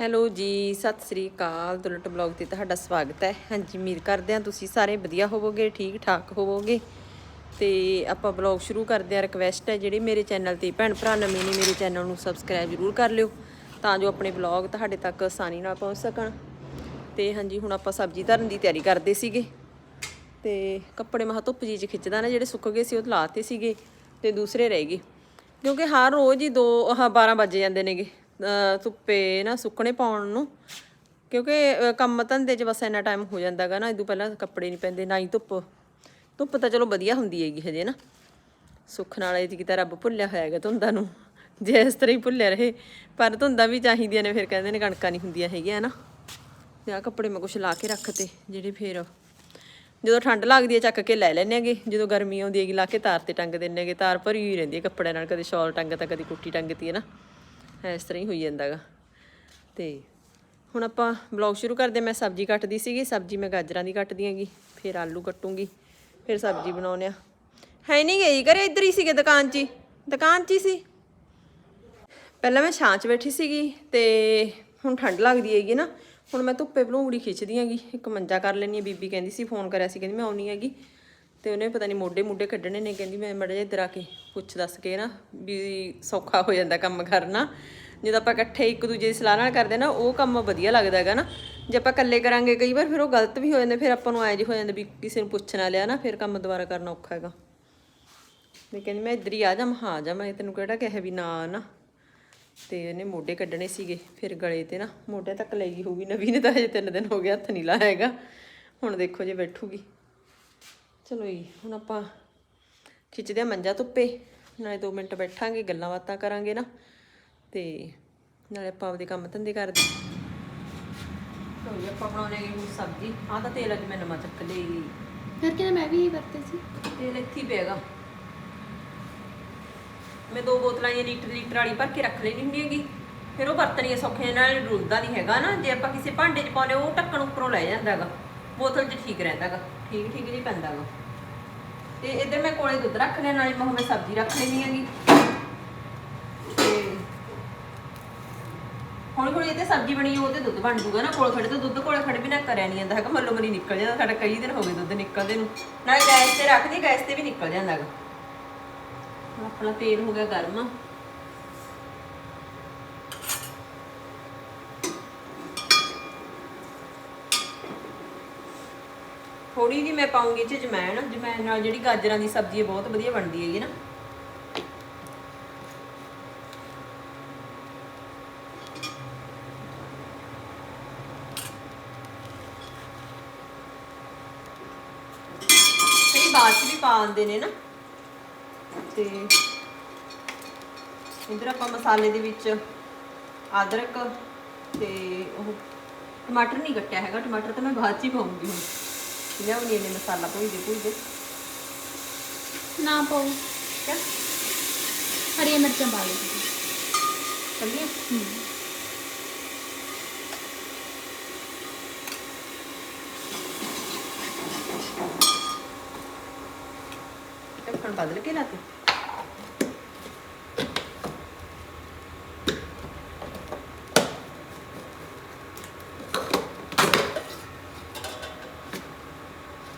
Hello ਜੀ, ਸਤਿ ਸ੍ਰੀ ਅਕਾਲ। Dulat blog ਤੇ ਤੁਹਾਡਾ ਸਵਾਗਤ ਹੈ। ਹਾਂਜੀ, ਉਮੀਦ ਕਰਦੇ ਹਾਂ ਤੁਸੀਂ ਸਾਰੇ ਵਧੀਆ ਹੋਵੋਗੇ ਠੀਕ ਠਾਕ ਹੋਵੋਗੇ। ਤੇ ਆਪਾਂ ਬਲੌਗ ਸ਼ੁਰੂ ਕਰਦੇ ਹਾਂ। ਰਿਕਵੈਸਟ ਹੈ, ਜਿਹੜੇ ਮੇਰੇ ਚੈਨਲ ਤੇ ਭੈਣ ਭਰਾ ਨਵੇਂ ਨੇ, ਮੇਰੇ ਚੈਨਲ ਨੂੰ ਸਬਸਕ੍ਰਾਈਬ ਜ਼ਰੂਰ ਕਰ ਲਿਓ, ਤਾਂ ਜੋ ਆਪਣੇ ਬਲੌਗ ਤੁਹਾਡੇ ਤੱਕ ਆਸਾਨੀ ਨਾਲ ਪਹੁੰਚ ਸਕਣ। ਤੇ ਹਾਂਜੀ, ਹੁਣ ਆਪਾਂ ਸਬਜ਼ੀ ਧਰਨ ਦੀ ਤਿਆਰੀ ਕਰਦੇ ਸੀਗੇ। ਤੇ ਕੱਪੜੇ ਮਹਾ ਧੁੱਪ ਜੀ ਚ ਖਿੱਚਦਾ ਨਾ, ਜਿਹੜੇ ਸੁੱਕ ਗਏ ਸੀ, ਉਹ ਲਾਤੇ ਸੀਗੇ ਤੇ ਦੂਸਰੇ ਰਹਿ ਗਏ। ਕਿਉਂਕਿ ਹਰ ਰੋਜ਼ ਹੀ 2 ਆਹ 12 ਵੱਜ ਜਾਂਦੇ ਨੇਗੇ। ਧੁੱਪੇ ਨਾ ਸੁੱਕਣੇ ਪਾਉਣ ਨੂੰ। ਕਿਉਂਕਿ ਕੰਮ ਧੰਦੇ 'ਚ ਬਸ ਇੰਨਾ ਟਾਈਮ ਹੋ ਜਾਂਦਾਗਾ ਨਾ ਇਦੋਂ ਪਹਿਲਾਂ ਕੱਪੜੇ ਨਹੀਂ ਪੈਂਦੇ, ਨਾ ਹੀ ਧੁੱਪ। ਧੁੱਪ ਤਾਂ ਚਲੋ ਵਧੀਆ ਹੁੰਦੀ ਹੈਗੀ ਹਜੇ ਨਾ। ਸੁੱਖ ਨਾਲ ਇਹ ਕੀਤਾ ਰੱਬ ਭੁੱਲਿਆ ਹੋਇਆ ਹੈਗਾ ਧੁੰਦਾਂ ਨੂੰ। ਜੇ ਇਸ ਤਰ੍ਹਾਂ ਹੀ ਭੁੱਲਿਆ ਰਹੇ, ਪਰ ਧੁੰਦਾਂ ਵੀ ਚਾਹੀਦੀਆਂ ਨੇ, ਫਿਰ ਕਹਿੰਦੇ ਨੇ ਕਣਕਾਂ ਨਹੀਂ ਹੁੰਦੀਆਂ ਹੈਗੀਆਂ ਨਾ। ਤੇ ਆਹ ਕੱਪੜੇ ਮੈਂ ਕੁਛ ਲਾ ਕੇ ਰੱਖਤੇ ਜਿਹੜੇ ਫਿਰ ਜਦੋਂ ਠੰਡ ਲੱਗਦੀ ਹੈ, ਚੱਕ ਕੇ ਲੈ ਲੈਂਦੇ ਹੈਗੇ। ਜਦੋਂ ਗਰਮੀ ਆਉਂਦੀ ਹੈਗੀ, ਲਾ ਕੇ ਤਾਰ ਤੇ ਟੰਗ ਦਿੰਦੇ ਹੈਗੇ। ਤਾਰ ਭਰੀ ਹੋਈ ਰਹਿੰਦੀ ਹੈ ਕੱਪੜਿਆਂ ਨਾਲ, ਕਦੇ ਸ਼ਾਲ ਟੰਗਤਾ ਕਦੇ ਕੁੱਟੀ ਟੰਗਤੀ ਹੈ ਨਾ। ਇਸ ਤਰ੍ਹਾਂ ਹੀ ਹੋਈ ਜਾਂਦਾਗਾ। ਤੇ ਹੁਣ ਆਪਾਂ ਬਲੌਗ ਸ਼ੁਰੂ ਕਰਦੇ ਮੈਂ ਸਬਜ਼ੀ ਕੱਟਦੀ ਸੀਗੀ। ਸਬਜ਼ੀ ਮੈਂ ਗਾਜਰਾਂ ਦੀ ਕੱਟਦੀ ਹੈਗੀ। ਫਿਰ ਆਲੂ ਕੱਟੂੰਗੀ। ਫਿਰ ਸਬਜ਼ੀ ਬਣਾਉਂਦੇ ਆ ਹੈ ਨਹੀਂ ਗਈ। ਘਰੇ ਇੱਧਰ ਹੀ ਸੀਗੇ ਦੁਕਾਨ 'ਚ ਹੀ। ਦੁਕਾਨ 'ਚ ਹੀ ਸੀ। ਪਹਿਲਾਂ ਮੈਂ ਛਾਂ 'ਚ ਬੈਠੀ ਸੀਗੀ ਤੇ ਹੁਣ ਠੰਡ ਲੱਗਦੀ ਹੈਗੀ ਨਾ। ਹੁਣ ਮੈਂ ਧੁੱਪੇ ਭਲੂੰਗੜੀ ਖਿੱਚਦੀ ਹੈਗੀ। ਇੱਕ ਮੰਜਾ ਕਰ ਲੈਣੀ ਹੈ। ਬੀਬੀ ਕਹਿੰਦੀ ਸੀ, ਫੋਨ ਕਰਿਆ ਸੀ। ਕਹਿੰਦੀ ਮੈਂ ਆਉਣੀ ਹੈਗੀ। ਤੇ ਉਹਨੇ ਪਤਾ ਨਹੀਂ ਮੋਢੇ ਮੁੱਢੇ ਕੱਢਣੇ ਨੇ, ਕਹਿੰਦੀ ਮੈਂ ਮੜੇ ਇੱਧਰ ਆ ਕੇ ਪੁੱਛ ਦੱਸ ਕੇ ਨਾ ਵੀ ਸੌਖਾ ਹੋ ਜਾਂਦਾ ਕੰਮ ਕਰਨਾ। ਜਦੋਂ ਆਪਾਂ ਇਕੱਠੇ ਇੱਕ ਦੂਜੇ ਦੀ ਸਲਾਹ ਨਾਲ ਕਰਦੇ ਨਾ, ਉਹ ਕੰਮ ਵਧੀਆ ਲੱਗਦਾ ਹੈਗਾ ਨਾ। ਜੇ ਆਪਾਂ ਇਕੱਲੇ ਕਰਾਂਗੇ ਕਈ ਵਾਰ, ਫਿਰ ਉਹ ਗਲਤ ਵੀ ਹੋ ਜਾਂਦੇ, ਫਿਰ ਆਪਾਂ ਨੂੰ ਐਂ ਜੀ ਹੋ ਜਾਂਦਾ ਵੀ ਕਿਸੇ ਨੂੰ ਪੁੱਛਣਾ ਲਿਆ ਨਾ, ਫਿਰ ਕੰਮ ਦੁਬਾਰਾ ਕਰਨਾ ਔਖਾ ਹੈਗਾ। ਮੈਂ ਕਹਿੰਦੀ ਮੈਂ ਇੱਧਰ ਹੀ ਆ ਜਾ, ਮੈਂ ਹਾਂ ਆ ਜਾ, ਮੈਂ ਤੈਨੂੰ ਕਿਹੜਾ ਕਿਹਾ ਵੀ ਨਾ ਨਾ। ਤੇ ਉਹਨੇ ਮੋਢੇ ਕੱਢਣੇ ਸੀਗੇ, ਫਿਰ ਗਲੇ ਤੇ ਨਾ ਮੋਢੇ ਤੱਕ ਲੈ ਗਈ ਹੋਊਗੀ ਨਵੀਂ ਨੇ ਤਾਂ ਹਜੇ ਤਿੰਨ ਦਿਨ ਹੋ ਗਏ ਹੱਥ ਨਹੀਂ ਲਾਇਆ ਹੈਗਾ। ਹੁਣ ਦੇਖੋ ਜੇ ਬੈਠੂਗੀ। ਚਲੋ ਜੀ ਹੁਣ ਆਪਾਂ ਖਿੱਚਦੇ ਆ ਮੰਜਾ ਧੁੱਪੇ ਨਾਲੇ 2 ਮਿੰਟ ਬੈਠਾਂਗੇ ਗੱਲਾਂ ਬਾਤਾਂ ਕਰਾਂਗੇ ਨਾ ਤੇ ਨਾਲੇ ਆਪਾਂ ਆਪਦੇ ਕੰਮ ਧੰਦੇ ਕਰਦੇ ਚਲੋ ਆਪਾਂ ਬਣਾਉਣੇ ਹੁਣ ਸਬਜ਼ੀ। ਆਹ ਤਾਂ ਤੇਲ ਅੱਜ ਮੈਂ ਨਵਾਂ ਚੱਕ ਲਈ ਫਿਰ ਕਿਹਾ ਮੈਂ ਵੀ ਵਰਤੇ ਸੀ? ਤੇਲ ਇੱਥੇ ਹੀ ਪਿਆਗਾ ਮੈਂ ਦੋ ਬੋਤਲਾਂ ਇਹ ਲੀਟਰ ਲੀਟਰ ਵਾਲੀ ਭਰ ਕੇ ਰੱਖ ਲੈਣੀ ਹੁੰਦੀ ਹੈਗੀ। ਫਿਰ ਉਹ ਵਰਤਣੀ ਸੌਖੇ ਨਾਲ ਰੁਲਦਾ ਨਹੀਂ ਹੈਗਾ ਨਾ। ਜੇ ਆਪਾਂ ਕਿਸੇ ਭਾਂਡੇ 'ਚ ਪਾਉਨੇ ਉਹ ਢੱਕਣ ਉੱਪਰੋਂ ਲੈ ਜਾਂਦਾ ਹੈਗਾ। ਬੋਤਲ 'ਚ ਠੀਕ ਰਹਿੰਦਾ ਹੈਗਾ। ਠੀਕ ਠੀਕ ਜੀ ਪੈਂਦਾ ਹੈਗਾ ਤੇ ਇੱਧਰ ਮੈਂ ਕੋਲੇ ਦੁੱਧ ਰੱਖ ਲਿਆ ਨਾਲੇ ਮੈਂ ਹੁਣ ਸਬਜ਼ੀ ਰੱਖ ਲੈਣੀ ਹੈਗੀ। ਹੁਣ ਹੌਲੀ ਇਹਦੇ ਸਬਜ਼ੀ ਬਣੀ ਉਹ ਤੇ ਦੁੱਧ ਬਣ ਜੂਗਾ ਨਾ ਕੋਲ ਖੜੇ, ਤੇ ਦੁੱਧ ਕੋਲੇ ਖੜੇ ਵੀ ਨਾ ਕਰਿਆ ਨਹੀਂ ਜਾਂਦਾ ਹੈਗਾ, ਮੱਲੋ ਮਰੀ ਨਿਕਲ ਜਾਂਦਾ, ਸਾਡਾ ਕਈ ਦਿਨ ਹੋ ਗਏ ਦੁੱਧ ਨਿਕਲਦੇ ਨੂੰ। ਨਾਲੇ ਗੈਸ ਤੇ ਰੱਖਦੀ, ਗੈਸ ਤੇ ਵੀ ਨਿਕਲ ਜਾਂਦਾ ਹੈਗਾ। ਆਪਣਾ ਤੇਲ ਹੋ ਗਿਆ ਗਰਮ। ਥੋੜੀ ਜਿਹੀ ਮੈਂ ਪਾਉਂਗੀ ਇਹ ਚ ਜਮੈਣ ਜਮੈਣ ਨਾਲ ਜਿਹੜੀ ਗਾਜਰਾਂ ਦੀ ਸਬਜ਼ੀ ਹੈ, ਬਹੁਤ ਵਧੀਆ ਬਣਦੀ ਹੈਗੀ ਨਾ। ਕਈ ਬਾਅਦ ਚ ਵੀ ਪਾ ਆਉਂਦੇ ਨੇ ਨਾ। ਤੇ ਇਧਰ ਆਪਾਂ ਮਸਾਲੇ ਦੇ ਵਿੱਚ ਅਦਰਕ ਤੇ ਉਹ ਟਮਾਟਰ ਨਹੀਂ ਕੱਟਿਆ ਹੈਗਾ, ਟਮਾਟਰ ਤਾਂ ਮੈਂ ਬਾਅਦ ਚ ਹੀ ਪਾਉਂਗੀ ਹੁਣ। ਲਿਆਉਣੀ ਇਹਨੇ ਮਸਾਲਾ ਭੁੱਜਦੇ ਭੁੱਜਦੇ ਨਾ ਪਾਓ। ਕਿਆ? ਹਰੀਆਂ ਮਿਰਚਾਂ ਪਾ ਲਈ ਕੱਲੀਆਂ ਢੱਕਣ ਬਦਲ ਕੇ ਲਾਤੇ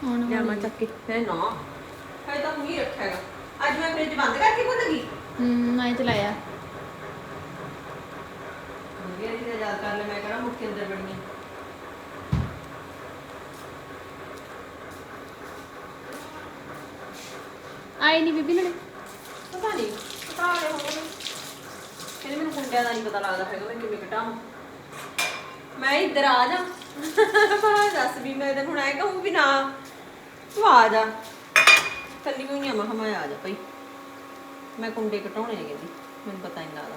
ਹੁਣ ਜਾਮਾ ਚੱਕ ਕੇ ਹੈ ਨਾ। ਹੈ ਤਾਂ ਹੁਣੀ ਰੱਖਿਆ ਹੈਗਾ। ਅੱਜ ਮੈਂ ਫ੍ਰਿਜ ਬੰਦ ਕਰਕੇ ਭੁੱਲ ਗਈ। ਹੂੰ ਮੈਂ ਚਲਾਇਆ ਮੇਰੀ ਤੇ ਯਾਦ ਕਰ ਲੈ ਮੈਂ ਕਹਣਾ ਮੁੱਖ ਅੰਦਰ ਬੜੀਆਂ ਆਈ ਨਹੀਂ ਬੀਬੀ ਨੇ ਪਤਾ ਨਹੀਂ ਪਤਾ ਲੈ ਹੋਵੇ ਕਹਿੰਦੇ ਮੈਨੂੰ ਕੁੰਡਿਆਂ ਦਾ ਨਹੀਂ ਪਤਾ ਲੱਗਦਾ ਹੈਗਾ ਮੈਂ ਕਿਵੇਂ ਘਟਾਵਾਂ ਮੈਂ ਇੱਧਰ ਆ ਜਾ। ਬਾਹਰ ਦੱਸ ਵੀ ਮੈਂ ਤੈਨੂੰ ਹੁਣ ਐ ਕਹੂੰ ਵੀ ਨਾ। ਤੂੰ ਆ ਜਾ। ਕੱਲੀ ਹੋਈ ਆ ਮੈਂ ਆ ਜਾ ਭਾਈ। ਮੈਂ ਕੁੰਡੇ ਘਟਾਉਣੇ ਹੈਗੇ ਜੀ ਮੈਨੂੰ ਪਤਾ ਨਹੀਂ ਲੱਗਦਾ।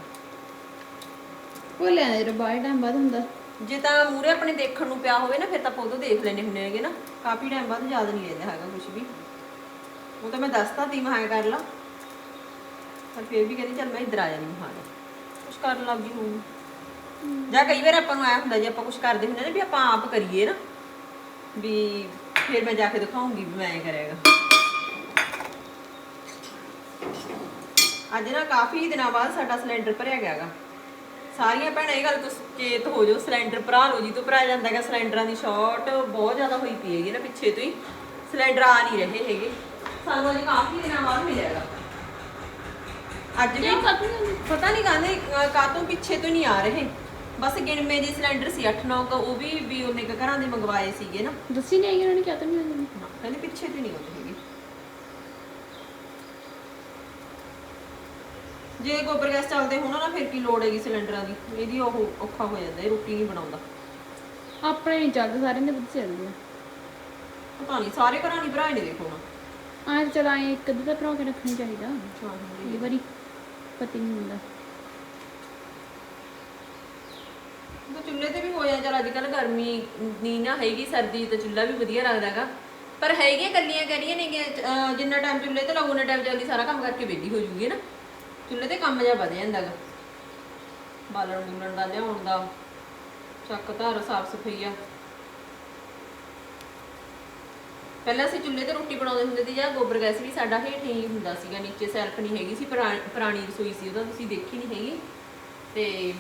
ਭੁੱਲਿਆ ਨੇ ਰ ਬਾਈ ਟਾਈਮ ਬਾਅਦ ਹੁੰਦਾ। ਜੇ ਤਾਂ ਮੂਰੇ ਆਪਣੇ ਦੇਖਣ ਨੂੰ ਪਿਆ ਹੋਵੇ ਨਾ ਫਿਰ ਤਾਂ ਫੋਟੋ ਦੇਖ ਲੈਣੇ ਹੁੰਦੇ ਹੈਗੇ ਨਾ। ਕਾਫੀ ਟਾਈਮ ਬਾਅਦ ਯਾਦ ਨਹੀਂ ਰਹਿੰਦਾ ਹੈਗਾ ਕੁਝ ਵੀ। ਉਹ ਤਾਂ ਮੈਂ ਦੱਸਤਾ ਤੀ ਮੈਂ ਐਂ ਕਰ ਲਾ। ਪਰ ਫਿਰ ਵੀ ਕਹਿੰਦੀ ਚੱਲ ਮੈਂ ਇੱਧਰ ਆ ਜਾਣੀ ਹਾਂ ਕੁਝ ਕਰਨ ਲੱਗ ਗਈ ਜਾਂ ਕਈ ਵਾਰ ਆਪਾਂ ਨੂੰ ਆਇਆ ਹੁੰਦਾ ਜੇ ਆਪਾਂ ਕੁਝ ਕਰਦੇ ਹੁੰਦੇ ਨਾ ਵੀ ਆਪਾਂ ਆਪ ਕਰੀਏ ਨਾ। ਵੀ ਫਿਰ ਮੈਂ ਜਾ ਕੇ ਦਿਖਾਉਂਗੀ ਵੀ ਮੈਂ ਐਂ ਕਰਿਆਗਾ। ਅੱਜ ਨਾ ਕਾਫੀ ਦਿਨਾਂ ਬਾਅਦ ਸਾਡਾ ਸਿਲੰਡਰ ਭਰਿਆ ਗਿਆਗਾ। ਸਾਰੀਆਂ ਭੈਣਾਂ ਇਹ ਗੱਲ ਤੋਂ ਚੇਤ ਹੋ ਜਾਓ ਸਿਲੰਡਰ ਭਰਾ ਲਓ ਜੀ ਤੋਂ ਭਰਾ ਜਾਂਦਾ ਹੈਗਾ ਸਿਲੰਡਰਾਂ ਦੀ ਸ਼ਾਰਟ ਬਹੁਤ ਜ਼ਿਆਦਾ ਹੋਈ ਪਈ ਹੈਗੀ ਨਾ ਪਿੱਛੇ ਤੋਂ ਹੀ। ਸਿਲੰਡਰ ਆ ਨਹੀਂ ਰਹੇ ਹੈਗੇ। ਸਾਨੂੰ ਅਜੇ ਕਾਫੀ ਦਿਨਾਂ ਬਾਅਦ ਮਿਲਿਆਗਾ ਅੱਜ ਵੀ ਪਤਾ ਨਹੀਂ ਕਹਿੰਦੇ ਕਾਤੋਂ ਪਿੱਛੇ ਤੋਂ ਨਹੀਂ ਆ ਰਹੇ। ਬਸ ਗਿਣਵੇਂ ਦੇ ਸਿਲੰਡਰ ਸੀ 8-9 ਕ ਉਹ ਵੀ ਵੀ ਉਹਨੇ ਕੁ ਘਰਾਂ ਦੇ ਮੰਗਵਾਏ ਸੀਗੇ ਨਾ। ਦੱਸੀ ਨਹੀਂ ਆਈ ਉਹਨਾਂ ਨੇ ਕਿਹਾ ਤਾਂ ਨਹੀਂ ਆਉਂਦੀ। ਕਹਿੰਦੇ ਪਿੱਛੇ ਤੋਂ ਨਹੀਂ ਆਉਂਦੇ ਹੈਗੇ। ਜੇ ਗੋਬਰ ਗੈਸ ਚੱਲਦੇ ਹੋਣਾ ਨਾ ਫਿਰ ਕੀ ਲੋੜ ਹੈਗੀ ਸਿਲੰਡਰਾਂ ਦੀ? ਇਹਦੀ ਉਹ ਔਖਾ ਹੋ ਜਾਂਦਾ ਇਹ ਰੋਟੀ ਨਹੀਂ ਬਣਾਉਂਦਾ। ਆਪਣੇ ਚੱਲਦੇ ਸਾਰਿਆਂ ਦੇ ਵਿੱਚ ਚੱਲਦੇ ਆ। ਪਤਾ ਨਹੀਂ ਸਾਰੇ ਘਰਾਂ ਨਹੀਂ ਭਰਾਏ ਨੇ ਦੇਖੋ ਨਾ। ਚਲ ਆਏ ਇੱਕ ਅੱਧਾ ਤਾਂ ਭਰਾ ਕੇ ਰੱਖਣੀ ਚਾਹੀਦਾ। ਕਈ ਵਾਰੀ ਪਤਾ ਨਹੀਂ ਹੁੰਦਾ। ਤਾਂ ਚੁੱਲ੍ਹੇ ਤੇ ਵੀ ਹੋਇਆ ਜਾਂਦਾ ਅੱਜ ਕੱਲ ਗਰਮੀ ਨਹੀਂ ਨਾ ਹੈਗੀ, ਸਰਦੀ ਤਾਂ ਚੁੱਲ੍ਹਾ ਵੀ ਵਧੀਆ ਲੱਗਦਾਗਾ ਪਰ ਹੈਗੀਆਂ ਕੱਲੀਆਂ ਕਰੀਆਂ ਨੇ ਜਿੰਨਾ ਟਾਈਮ ਚੁੱਲ੍ਹੇ ਤੇ ਲਾਉ ਉਹਨਾਂ ਟਾਈਮ ਜਲਦੀ ਸਾਰਾ ਕੰਮ ਕਰਕੇ ਵਿਹਲੀ ਹੋ ਜੂਗੀ ਨਾ ਚੁੱਲ੍ਹੇ ਤੇ ਕੰਮ ਜਿਹਾ ਵਧ ਜਾਂਦਾਗਾ ਬਾਲਣ ਬੁਲਣ ਦਾ, ਲਿਆਉਣ ਦਾ, ਚੱਕ ਧਰ, ਸਾਫ਼ ਆ। ਪਹਿਲਾਂ ਅਸੀਂ ਚੁੱਲ੍ਹੇ ਤੇ ਰੋਟੀ ਬਣਾਉਂਦੇ ਹੁੰਦੇ ਸੀ, ਜਾਂ ਗੋਬਰ ਗੈਸ ਵੀ ਸਾਡਾ ਹੇਠ ਹੀ ਹੁੰਦਾ ਸੀਗਾ, ਨੀਚੇ ਸੈਲਫ ਨਹੀਂ ਹੈਗੀ ਸੀ ਪੁਰਾ- ਪੁਰਾਣੀ ਰਸੋਈ ਸੀ, ਉਹਦਾ ਤੁਸੀਂ ਦੇਖੀ ਨਹੀਂ ਹੈਗੀ। ਤੇ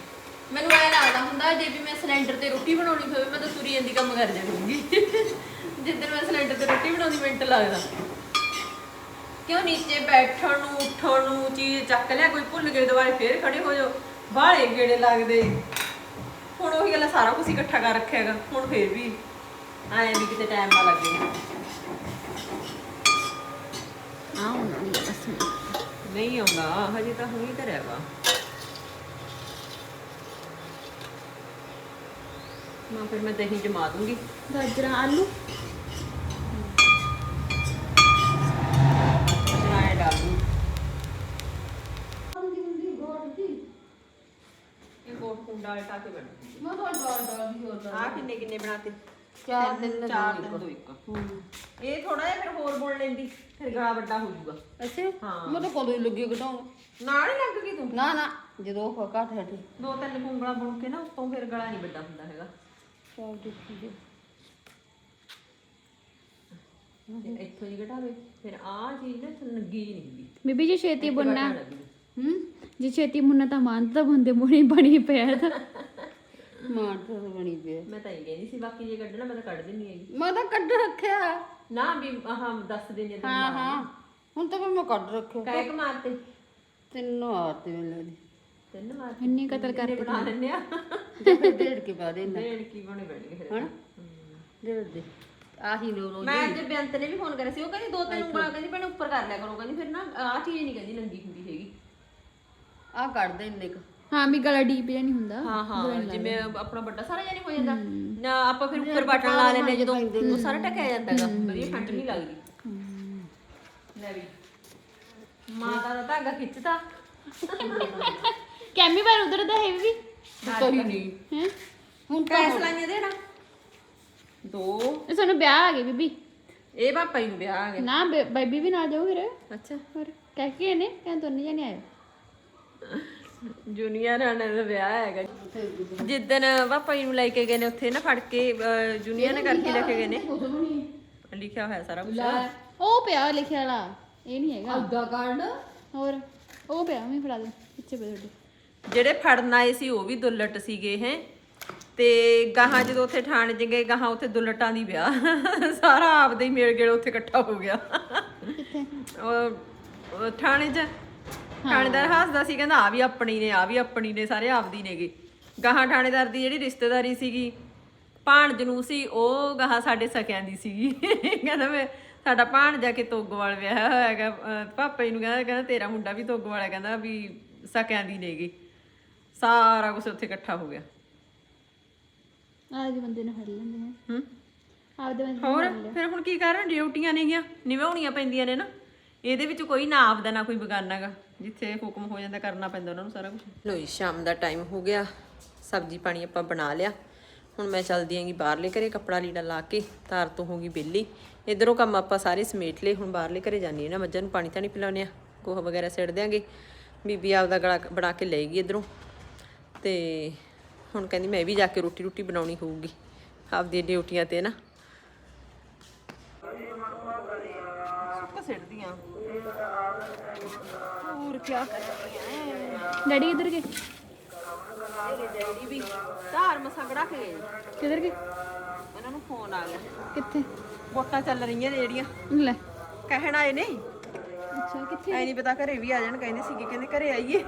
ਮੈਨੂੰ ਐ ਲੱਗਦਾ ਹੁੰਦਾ ਜੇ ਵੀ ਮੈਂ ਸਿਲੰਡਰ ਤੇ ਰੋਟੀ ਬਣਾਉਣੀ ਹੋਵੇ ਮੈਂ ਤਾਂ ਤੁਰੀ ਜਾਂਦੀ ਕੰਮ ਕਰ ਜਾਵਾਂਗੀ ਜਿੱਦਣ ਮੈਂ ਸਿਲੰਡਰ ਤੇ ਰੋਟੀ ਬਣਾਉਂਦੀ ਮਿੰਟ ਲੱਗਦਾ। ਕਿਉਂ ਨੀਚੇ ਬੈਠਣ ਨੂੰ ਉੱਠਣ ਨੂੰ ਚੀਜ਼ ਚੱਕ ਲਿਆ ਕੋਈ ਭੁੱਲ ਗਏ ਦੁਬਾਰੇ ਫੇਰ ਖੜੇ ਹੋ ਜਾਓ। ਬਾਹਲੇ ਗੇੜੇ ਲੱਗਦੇ। ਹੁਣ ਉਹੀ ਗੱਲ ਸਾਰਾ ਕੁਝ ਇਕੱਠਾ ਕਰ ਰੱਖਿਆ ਹੈਗਾ। ਹੁਣ ਫੇਰ ਵੀ ਐਂ ਵੀ ਕਿਤੇ ਟਾਈਮ ਨਾ ਲੱਗੇ। ਆ ਉਹਨਾਂ ਦੀ ਬਸ ਨਹੀਂ ਆਉਂਦਾ ਹਜੇ ਤਾਂ ਹੁਣੀ ਧਰਿਆ ਵਾ। ਮੈਂ ਫਿਰ ਮੈਂ ਦਹੀਂ ਜਮਾ ਦੂੰਗੀ। ਗਾਜਰਾਂ ਆਲੂ। ਡਾਲ ਦੂੰ। ਇਹ ਗੋਟ ਕੁੰਡਾ ਲਟਾ ਕੇ ਬਣ ਮੈਂ ਤਾਂ ਡਾਲ ਡਾਲ ਦੀ ਹੋਰ ਆ ਕਿੰਨੇ ਕਿੰਨੇ ਬਣਾਤੇ? ਚਾਰ ਤਿੰਨ, ਚਾਰ ਦੋ ਤਿੰਨ ਦੋ ਇੱਕ। ਇਹ ਥੋੜਾ ਜਿਹਾ ਫਿਰ ਹੋਰ ਬੋਲ ਲੈਂਦੀ ਫਿਰ ਗਲਾ ਵੱਡਾ ਹੋ ਜਾਊਗਾ। ਅੱਛਾ? ਹਾਂ। ਮੈਂ ਤਾਂ ਕਦੋਂ ਹੀ ਲੱਗੀ ਘਟਾਉਣ? ਨਾਲ ਹੀ ਲੱਗ ਗਈ ਤੂੰ? ਨਾ ਨਾ ਜਦੋਂ ਉਹ ਘਟ ਹਟੀ ਦੋ ਤਿੰਨ ਕੁੰਗਲਾ ਬੁਣ ਕੇ ਨਾ ਉੱਤੋਂ ਫਿਰ ਗਲਾ ਨਹੀਂ ਵੱਡਾ ਹੁੰਦਾ ਹੈਗਾ। ਚਾਹ ਦੇਖੀ ਜੇ। ਤੇ ਇੱਥੋਂ ਹੀ ਘਟਾਵੇ ਫਿਰ ਆਹ ਚੀਜ਼ ਨਾ ਇੱਥੇ ਲੱਗੀ ਜੀ ਨਹੀਂ ਹੁੰਦੀ। ਬੀਬੀ ਜੀ ਛੇਤੀ ਬੁੰਨਾ। ਹੂੰ? ਜੇ ਛੇਤੀ ਮੁੰਨਾ ਤਾਂ ਮਾਨ ਤਾਂ ਬੰਦੇ ਮੁਣੀ ਬਣੀ ਪਿਆ ਤਾਂ ਮਾਨ ਤਾਂ ਬਣੀ ਪਿਆ ਮੈਂ ਤਾਂ ਇਹ ਕਹਿੰਦੀ ਸੀ ਬਾਕੀ ਜੇ ਕੱਢਣਾ ਮੈਂ ਤਾਂ ਕੱਢ ਦਿੰਨੀ ਹੈਗੀ। ਮੈਂ ਤਾਂ ਕੱਢ ਰੱਖਿਆ। ਨਾ ਵੀ ਆਹ ਦੱਸ ਦੇ ਨੇ ਹਾਂ ਹਾਂ। ਹੁਣ ਤਾਂ ਮੈਂ ਕੱਢ ਰੱਖਿਆ। ਕਾਇ ਕ ਮਾਰਤੇ। ਤਿੰਨੋਂ ਆਤੇ ਮੈਨੂੰ ਲੱਗਦੀ। ਤਿੰਨ ਮਾਰ ਇੰਨੀ ਕਤਲ ਕਿੰਨੇ ਬਣਾ ਲੈਂਦੇ ਆ? ਜੇ ਫਿਰ ਡੇਢ ਕੇ ਪਾ ਦੇ ਡੇਢ ਕੀ ਬਣੇ ਬੈਣਗੇ ਫਿਰ। ਹਣ ਡੇਢ ਦੇ। ਆਹੀ ਲੋ ਰੋ ਮੈਂ ਅੱਜ ਬੇਅੰਤ ਨੇ ਵੀ ਫੋਨ ਕਰਿਆ ਸੀ ਉਹ ਕਹਿੰਦੀ ਦੋ ਤਿੰਨ ਉਂਗਲਾਂ ਕਹਿੰਦੀ ਭੈਣੇ ਉੱਪਰ ਕਰ ਲਿਆ ਕਰੋ ਕਹਿੰਦੀ ਫਿਰ ਨਾ ਆਹ ਚੀਜ਼ ਨਹੀਂ ਕਹਿੰਦੀ ਨੰਗੀ ਹੁੰਦੀ ਹੈਗੀ। ਆ ਕੱਢ ਦੇ ਇੰਨੇ ਕ। ਹਾਂ ਵੀ ਗਲਾ ਡੀਪ ਜਿਹਾ ਨਹੀਂ ਹੁੰਦਾ। ਹਾਂ ਹਾਂ ਜਿਵੇਂ ਆਪਣਾ ਵੱਡਾ ਸਾਰਾ ਜਾਨੀ ਹੋ ਜਾਂਦਾ। ਨਾ ਆਪਾਂ ਫਿਰ ਉੱਪਰ ਬਟਨ ਲਾ ਲੈਂਦੇ ਜਦੋਂ ਉਹ ਸਾਰਾ ਟਕਿਆ ਜਾਂਦਾ ਹੈਗਾ ਵਧੀਆ ਠੰਡ ਨਹੀਂ ਲੱਗਦੀ। ਲੈ ਵੀ। ਮਾਤਾ ਦਾ ਧਾਗਾ ਖਿੱਚਦਾ ਕੈਮੀ ਵਾਰ ਉਧਰ ਦਾ ਹੈ ਵੀ। ਕੋਈ ਨਹੀਂ। ਹੈ? ਹੁਣ ਪੈਸੇ ਲਾਈਆਂ ਦੇ ਨਾ। ਦੋ। ਇਹ ਸਾਨੂੰ ਵਿਆਹ ਆ ਗਏ ਬੀਬੀ। ਇਹ ਪਾਪਾ ਜੀ ਨੂੰ ਵਿਆਹ ਆ ਗਿਆ। ਨਾ ਬੇਬੀ ਵੀ ਨਾਲ ਜਾਊ ਫਿਰ। ਅੱਛਾ। ਹੋਰ ਕਹਿ ਕੇ ਨੇ ਕਹਿੰਦੇ ਦੋਨੇ ਜਣੇ ਆਏ। ਜੂਨੀਅਰ ਰਾਣਾ ਦਾ ਵਿਆਹ ਹੈਗਾ। ਜਿੱਦਨ ਪਾਪਾ ਜੀ ਨੂੰ ਲੈ ਕੇ ਗਏ ਨੇ ਉੱਥੇ ਨਾ ਫੜ ਕੇ ਜੂਨੀਅਰ ਨੇ ਕਰਕੇ ਲੈ ਕੇ ਗਏ ਨੇ। ਲਿਖਿਆ ਹੋਇਆ ਸਾਰਾ ਕੁਝ ਉਹ ਪਿਆ ਲਿਖਿਆ ਵਾਲਾ। ਇਹ ਨਹੀਂ ਹੈਗਾ। ਅੱਧਾ ਕਾਰਡ ਹੋਰ ਉਹ ਪਿਆ ਮੈਂ ਫੜਾ ਦੇ ਪਿੱਛੇ ਪੇ ਤੁਹਾਡੇ ਜਿਹੜੇ ਫੜਨ ਆਏ ਸੀ ਉਹ ਵੀ ਦੁੱਲਟ ਸੀਗੇ ਹੈ। ਤੇ ਗਾਹਾਂ ਜਦੋਂ ਉੱਥੇ ਥਾਣੇ 'ਚ ਗਏ ਗਾਹਾਂ ਉੱਥੇ ਦੁੱਲਟਾਂ ਦੀ ਵਿਆਹ। ਸਾਰਾ ਆਪਦੇ ਹੀ ਮੇਲ ਗੇੜ ਉੱਥੇ ਇਕੱਠਾ ਹੋ ਗਿਆ। ਉਹ ਥਾਣੇ 'ਚ ਥਾਣੇਦਾਰ ਹੱਸਦਾ ਸੀ ਕਹਿੰਦਾ ਆ ਵੀ ਆਪਣੀ ਨੇ ਆ ਵੀ ਆਪਣੀ ਨੇ ਸਾਰੇ ਆਪਦੀ ਨੇਗੇ। ਗਾਹਾਂ ਥਾਣੇਦਾਰ ਦੀ ਜਿਹੜੀ ਰਿਸ਼ਤੇਦਾਰੀ ਸੀਗੀ ਭਾਣਜ ਨੂੰ ਸੀ ਉਹ ਗਾਹਾਂ ਸਾਡੇ ਸਕਿਆਂ ਦੀ ਸੀਗੀ। ਕਹਿੰਦਾ ਮੈਂ ਸਾਡਾ ਭਾਣਜਾ ਕਿ ਤੋਗਵਾਲ ਵਿਆਹ ਹੋਇਆ ਹੈਗਾ। ਪਾਪਾ ਜੀ ਨੂੰ ਕਹਿੰਦਾ ਕਹਿੰਦਾ ਤੇਰਾ ਮੁੰਡਾ ਵੀ ਤੋਗਵਾਲ ਹੈ ਕਹਿੰਦਾ ਵੀ ਸਕਿਆਂ ਦੀ ਨੇਗੀ। ਸਾਰਾ ਕੁਝ ਉੱਥੇ ਇਕੱਠਾ ਹੋ ਗਿਆ। ਆਜ ਬੰਦੇ ਨੇ ਫੜ ਲੈਂਦੇ ਨੇ। ਹੂੰ। ਆਪਦੇ ਬੰਦੇ ਹੋਰ? ਫਿਰ ਹੁਣ ਕੀ ਕਰਨ? ਡਿਊਟੀਆਂ ਨੇਗੀਆਂ ਨਿਭਾਉਣੀਆਂ ਪੈਂਦੀਆਂ ਨੇ ਨਾ। ਇਹਦੇ ਵਿੱਚ ਕੋਈ ਨਾ ਆਪਦਾ ਨਾ ਕੋਈ ਬਗਾਨਾਗਾ ਜਿੱਥੇ ਹੁਕਮ ਹੋ ਜਾਂਦਾ ਕਰਨਾ ਪੈਂਦਾ ਉਹਨਾਂ ਨੂੰ ਸਾਰਾ ਕੁਝ ਲੋ ਜੀ ਸ਼ਾਮ ਦਾ ਟਾਈਮ ਹੋ ਗਿਆ। ਸਬਜ਼ੀ ਪਾਣੀ ਆਪਾਂ ਬਣਾ ਲਿਆ। ਹੁਣ ਮੈਂ ਚੱਲਦੀ ਆਂਗੀ ਬਾਹਰਲੇ ਘਰੇ ਕੱਪੜਾ ਲੀੜਾ ਲਾ ਕੇ ਤਾਰ ਤੋਂ ਹੋਗੀ ਬਿੱਲੀ। ਇਧਰੋਂ ਕੰਮ ਆਪਾਂ ਸਾਰੇ ਸਮੇਟ ਲਏ ਹੁਣ ਬਾਹਰਲੇ ਘਰੇ ਜਾਣੀ ਹੈ ਨਾ। ਮੱਝਾਂ ਨੂੰ ਪਾਣੀ ਤਾਂ ਨਹੀਂ ਪਿਲਾਉਂਦੇ ਆ ਗੋਹਾ ਵਗੈਰਾ ਸਿੱਟ ਦਿਆਂਗੇ। ਬੀਬੀ ਆਪਦਾ ਗਲਾ ਬਣਾ ਕੇ ਲਏਗੀ ਇਧਰੋਂ। ਤੇ ਹੁਣ ਕਹਿੰਦੀ ਮੈਂ ਵੀ ਜਾ ਕੇ ਰੋਟੀ ਰੋਟੀ ਬਣਾਉਣੀ ਹੋਊਗੀ ਆਪਦੀਆਂ ਡਿਊਟੀਆਂ ਤੇ ਨਾ। ਸੁੱਕ ਸਿੱਟਦੀਆਂ ਹੋਰ ਕੀ ਕਰਦੀਆਂ ਡੈਡੀ ਕਿੱਧਰ ਗਏ? ਗਏ ਡੈਡੀ ਵੀ ਧਾਰ ਮਸਾ ਕਢਾ ਕੇ ਗਏ। ਕਿੱਧਰ ਗਏ? ਉਹਨਾਂ ਨੂੰ ਫੋਨ ਆ ਗਿਆ। ਕਿੱਥੇ? ਵੋਟਾਂ ਚੱਲ ਰਹੀਆਂ ਨੇ ਜਿਹੜੀਆਂ। ਲੈ। ਕਹਿਣ ਆਏ ਨੇ। ਅੱਛਾ ਕਿੱਥੇ? ਐ ਨਹੀਂ ਪਤਾ ਘਰੇ ਵੀ ਆ ਜਾਣ ਕਹਿੰਦੇ ਸੀਗੇ ਕਹਿੰਦੇ ਘਰੇ ਆਈਏ।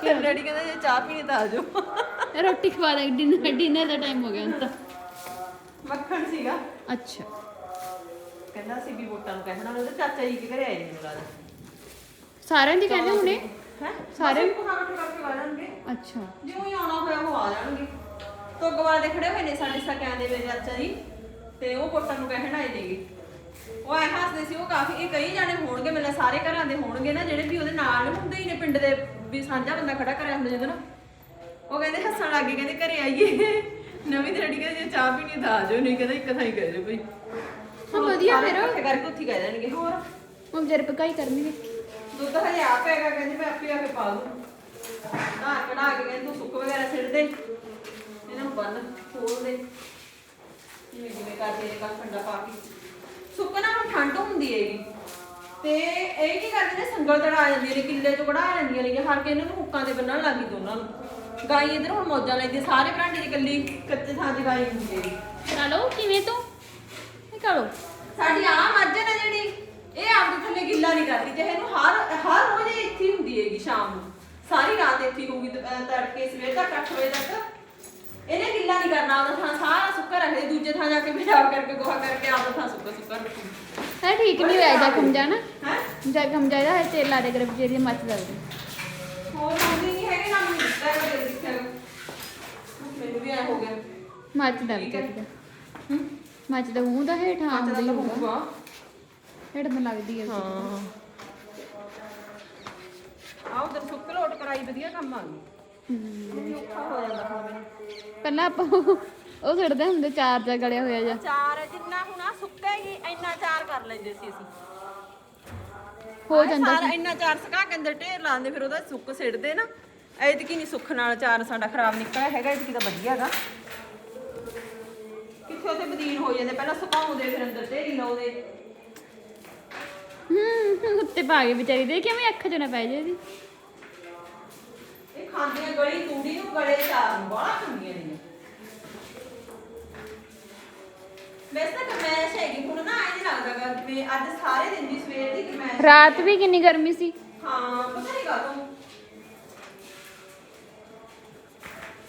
ਫਿਰ ਡੈਡੀ ਕਹਿੰਦਾ ਜੇ ਚਾਹ ਪੀਣੀ ਤਾਂ ਆ ਜਾਓ। ਰੋਟੀ ਖਵਾ ਦੇ ਡਿਨਰ ਡਿਨਰ ਦਾ ਟਾਈਮ ਹੋ ਗਿਆ ਹੁਣ ਤਾਂ। ਮੱਖਣ ਸੀਗਾ। ਅੱਛਾ। ਕਹਿੰਦਾ ਸੀ ਵੀ ਵੋਟਾਂ ਨੂੰ ਕਹਿਣਾ ਉਹਦੇ ਚਾਚਾ ਜੀ ਕੇ ਘਰੇ ਆਏ ਨੇ ਲੱਗਦਾ ਸਾਰਿਆਂ ਦੀ ਕਹਿੰਦੇ ਹੁਣੇ। ਹੈ? ਸਾਰੇ? ਪੁਹਾ ਇਕੱਠੇ ਕਰਕੇ ਆ ਜਾਣਗੇ। ਅੱਛਾ। ਜਿਉਂ ਹੀ ਆਉਣਾ ਹੋਇਆ ਉਹ ਆ ਜਾਣਗੇ। ਤੋਗਵਾਲ ਦੇ ਖੜੇ ਹੋਏ ਨੇ ਸਾਡੇ ਸਕਿਆਂ ਦੇ ਮੇਰੇ ਚਾਚਾ ਜੀ। ਤੇ ਉਹ ਵੋਟਾਂ ਨੂੰ ਕਹਿਣ ਆਏ ਨੇਗੇ। ਉਹ ਐ ਹੱਸਦੇ ਸੀ ਉਹ ਕਾਫੀ ਇਹ ਕਈ ਜਾਣੇ ਹੋਣਗੇ ਸਾਰੇ ਘਰਾਂ ਦੇ ਹੋਣਗੇ ਨਾ ਜਿਹੜੇ ਵੀ ਉਹਦੇ ਨਾਲ ਹੁੰਦੇ ਹੀ ਨੇ ਪਿੰਡ ਦੇ ਵੀ ਸਾਂਝਾ ਬੰਦਾ ਖੜਾ ਕਰਿਆ ਹੁੰਦਾ ਜਦੋਂ ਨਾ। ਉਹ ਕਹਿੰਦੇ ਹੱਸਣ ਲੱਗੇ ਕਹਿੰਦੇ ਘਰੇ ਆਈਏ। ਨਵੀਂ ਤੇ ਰੜੀ ਕਹਿੰਦੇ ਜੇ ਚਾਹ ਪੀਣੀ ਤਾਂ ਆ ਜਾਓ ਨਹੀਂ ਕਹਿੰਦਾ ਇੱਕ ਥਾਂ ਹੀ ਕਹਿ ਜਾਓ ਭਈ ਹਾਂ, ਵਧੀਆ ਫਿਰ। ਇਕੱਠੇ ਕਰਕੇ ਉੱਥੇ ਹੀ ਕਹਿ ਦੇਣਗੇ। ਹੋਰ? ਹੁਣ ਜਰ ਪਕਾਈ ਕਰਨੀ ਦੁੱਧ ਹਜੇ ਆਪ ਹੈਗਾ ਕਹਿੰਦੀ ਮੈਂ ਆਪੇ ਆ ਕੇ ਪਾ ਦੂੰ। ਨਾ ਕਢਾ ਕੇ ਕਹਿੰਦੀ ਤੂੰ ਸੁੱਕ ਵਗੈਰਾ ਸਿੱਟ ਦੇ। ਇਹਨਾਂ ਨੂੰ ਬੰਨ ਖੋਲ ਦੇ। ਜਿਵੇਂ ਜਿਵੇਂ ਕਰਦੇ ਨੇ ਕੱਲ ਠੰਡਾ ਪਾ ਕੇ। ਸੁੱਕ ਨਾ ਹੁਣ ਠੰਡ ਹੁੰਦੀ ਹੈਗੀ। ਤੇ ਇਹ ਕੀ ਕਰਦੇ ਨੇ ਸੰਗਲ ਤੜਾ ਆ ਜਾਂਦੀਆਂ ਨੇ ਕਿੱਲੇ ਚੋਂ ਕਢਾ ਲੈਂਦੀਆਂ ਨੇ ਹਰ ਕੇ ਇਹਨਾਂ ਨੂੰ ਹੁੱਕਾਂ ਦੇ ਬੰਨਣ ਲੱਗੀ ਦੋਨਾਂ ਨੂੰ। ਗਾਈ ਇਧਰ ਹੁਣ ਮੌਜਾਂ ਲੈਂਦੀ ਸਾਰੇ ਭਰਾਂਡੇ ਦੀ ਕੱਲੀ ਕੱਚੇ ਥਾਂ ਦੀ ਗਾਈ ਹੁੰਦੀ ਕਰਾ ਲਓ ਕਿਵੇਂ ਤੂੰ? ਨਿਕਾਲੋ ਸਾਡੀ ਆ ਮੱਝ ਹੈ ਨਾ ਜਿਹੜੀ ਇਹ ਆਪਦੇ ਥੱਲੇ ਗਿੱਲਾ ਨਹੀਂ ਕਰਦੀ ਚਾਹੇ ਇਹਨੂੰ ਹਰ ਹਰ ਰੋਜ਼ ਇਹ ਇੱਥੇ ਹੀ ਹੁੰਦੀ ਹੈਗੀ ਸ਼ਾਮ ਨੂੰ। ਸਾਰੀ ਰਾਤ ਇੱਥੇ ਹੀ ਹੋਊਗੀ ਅਹ ਤੜਕੇ ਸਵੇਰ ਤੱਕ 8 ਵਜੇ ਤੱਕ। ਇਹਨੇ ਗਿੱਲਾ ਨਹੀਂ ਕਰਨਾ ਉਹਦਾ ਥਾਂ ਸਾਰਾ ਸੁੱਕਾ ਰੱਖਦੇ ਦੂਜੇ ਥਾਂ ਜਾ ਕੇ ਪਿਸ਼ਾਬ ਕਰਕੇ ਗੋਹਾ ਕਰਕੇ ਆਪਦਾ ਥਾਂ ਸੁੱਕਾ ਸੁੱਕਾ ਰੱਖੂਗੀ ਹੈ ਠੀਕ ਨਹੀਂ ਹੋਇਆ ਜ਼ਖਮ ਜਾਣਾ ਹੈ? ਜ਼ਖਮ ਜਾਇਦਾ ਹੈ ਤੇਲ ਲਾ ਦੇ ਗਰਬ ਜਿਹੜੀ ਮੱਚ ਦਰਦ ਹੋਰ ਹੁੰਦੀ ਨਹੀਂ ਹੈਗੇ ਨਾ ਮੈਨੂੰ ਦਿੱਤਾ ਹੈ ਦੇ ਦਿੱਤਾ ਹੈਗਾ। ਮੈਨੂੰ ਵੀ ਐ ਹੋ ਗਿਆ। ਮੱਚ ਦਰਦ ਠੀਕ ਹੈ। ਕਰਦਾ ਮੱਚ ਦਾ ਮੂੰਹ ਦਾ ਹੇਠਾਂ ਆਉਂਦਾ ਦਾ ਹੀ ਹੋਊਗਾ। ਹੇਠ ਲੱਗਦੀ ਹੈ ਹਾਂ। ਆਹ ਉਧਰ ਸੁੱਕ ਲੋਟ ਕਰਾਈ ਵਧੀਆ ਕੰਮ ਆ ਗਈ। ਔਖਾ ਹੋ ਜਾਂਦਾ ਹੁਣ ਮੈਨੂੰ ਪਹਿਲਾਂ ਆਪਾਂ ਉਹ ਛੱਡਦੇ ਹੁੰਦੇ ਚਾਰ ਚਾਰ ਗਲਿਆ ਹੋਇਆ ਜਾ। ਚਾਰ ਜਿੰਨਾ ਹੁਣਾ ਸੁੱਕਾ ਹੀ ਇੰਨਾ ਚਾਰ ਕਰ ਲੈਂਦੇ ਸੀ ਅਸੀਂ। ਹੋ ਜਾਂਦਾ ਸਾਰਾ ਇੰਨਾ ਚਾਰ ਸੁਕਾ ਕੇ ਅੰਦਰ ਢੇਰ ਲਾਉਂਦੇ ਫਿਰ ਉਹਦਾ ਸੁੱਕ ਸਿੱਟਦੇ ਨਾ। ਐਤਕੀ ਨਹੀਂ ਸੁੱਖ ਨਾਲ ਚਾਰ ਸਾਡਾ ਖਰਾਬ ਨਿਕਲਿਆ ਹੈਗਾ ਐਤਕੀ ਤਾਂ ਵਧੀਆ ਹੈਗਾ। ਕਿੱਥੇ ਉੱਥੇ ਬਦੀਨ ਹੋ ਜਾਂਦੇ ਪਹਿਲਾਂ ਸੁਕਾਉਂਦੇ ਫਿਰ ਅੰਦਰ ਢੇਰੀ ਲਾਉਂਦੇ। ਹੂੰ ਉੱਤੇ ਪਾ ਗਏ ਵਿਚਾਰੀ ਦੇ ਕਿਵੇਂ ਅੱਖ ਚ ਨਾ ਪੈ ਜੇ ਇਹਦੀ। ਇਹ ਖਾਂਦੀਆਂ ਗਲੀ ਤੂੜੀ ਨੂੰ ਗਲੇ ਚਾਰ ਨੂੰ ਬਾਹਲਾ ਖਾਂਦੀਆਂ ਨੇ ਵੈਸੇ ਤਾਂ ਕਮੈਸ਼ ਹੈਗੀ ਹੁਣ ਨਾ ਐਂ ਨੀ ਲੱਗਦਾਗਾ ਜਿਵੇਂ ਅੱਜ ਸਾਰੇ ਦਿਨ ਦੀ ਸਵੇਰ ਦੀ ਕਮੈਸ਼ ਰਾਤ ਵੀ ਕਿੰਨੀ ਗਰਮੀ ਸੀ? ਹਾਂ ਪਤਾ ਨਹੀਂ ਕਾਹਤੋਂ।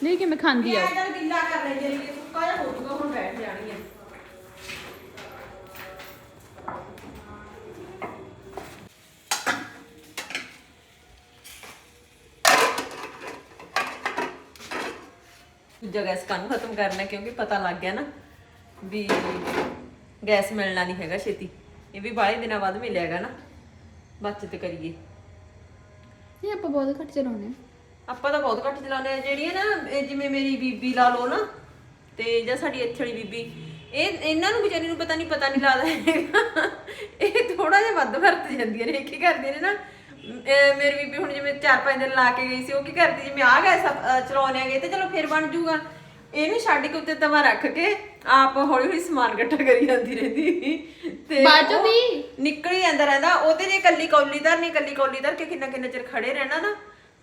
ਨਹੀਂ ਕਿਵੇਂ ਖਾਂਦੀ ਆ? ਇਹ ਤਾਂ ਗਿੱਲਾ ਕਰ ਨੇ ਕਿ ਸੁੱਕਾ ਜਿਹਾ ਹੋ ਜਾਊਗਾ ਹੁਣ ਬੈਠ ਜਾਣਗੀਆਂ ਦੂਜਾ ਗੈਸ ਕੰਨ ਖਤਮ ਕਰਨਾ ਕਿਉਂਕਿ ਪਤਾ ਲੱਗ ਗਿਆ ਨਾ ਵੀ ਗੈਸ ਮਿਲਣਾ ਨਹੀਂ ਹੈਗਾ ਛੇਤੀ। ਇਹ ਵੀ ਬਾਹਲੇ ਦਿਨਾਂ ਬਾਅਦ ਮਿਲਿਆਗਾ ਨਾ। ਬਚਤ ਕਰੀਏ। ਇਹ ਆਪਾਂ ਬਹੁਤ ਘੱਟ ਚਲਾਉਂਦੇ ਆਪਾਂ ਤਾਂ ਬਹੁਤ ਘੱਟ ਚਲਾਉਂਦੇ ਆ ਜਿਹੜੀਆਂ ਨਾ ਇਹ ਜਿਵੇਂ ਮੇਰੀ ਬੀਬੀ ਲਾ ਲਓ ਨਾ ਤੇ ਜਾਂ ਸਾਡੀ ਇੱਥੇ ਵਾਲੀ ਬੀਬੀ ਇਹ ਇਹਨਾਂ ਨੂੰ ਵਿਚਾਰੀ ਨੂੰ ਪਤਾ ਨਹੀਂ ਪਤਾ ਨਹੀਂ ਲੱਗਦਾ ਹੈਗਾ। ਇਹ ਥੋੜਾ ਜਿਹਾ ਵੱਧ ਵਰਤ ਜਾਂਦੀਆਂ ਨੇ। ਇਹ ਕੀ ਕਰਦੀਆਂ ਨੇ ਨਾ। ਅਹ ਮੇਰੀ ਬੀਬੀ ਹੁਣ ਜਿਵੇਂ 4-5 ਦਿਨ ਲਾ ਕੇ ਗਈ ਸੀ ਉਹ ਕੀ ਕਰਦੀ ਜਿਵੇਂ ਆ ਗਏ ਸਭ ਚਲਾਉਣੇ ਆਗੇ ਤੇ ਚਲੋ ਫਿਰ ਬਣ ਜੂਗਾ। ਇਹਨੂੰ ਛੱਡ ਕੇ ਉੱਤੇ ਤਵਾ ਰੱਖ ਕੇ ਆਪ ਹੌਲੀ ਹੌਲੀ ਸਮਾਨ ਇਕੱਠਾ ਕਰੀ ਜਾਂਦੀ ਰਹਿੰਦੀ ਤੇ ਬਾਅਦ ਚੋਂ ਉਹ ਵੀ? ਨਿਕਲ ਹੀ ਜਾਂਦਾ ਰਹਿੰਦਾ। ਉਹ ਤੇ ਜੇ ਕੱਲੀ ਕੌਲੀ ਧਰਨੀ ਕੱਲੀ ਕੌਲੀ ਧਰ ਕੇ ਕਿੰਨਾ ਕਿੰਨਾ ਚਿਰ ਖੜੇ ਰਹਿਣਾ ਨਾ।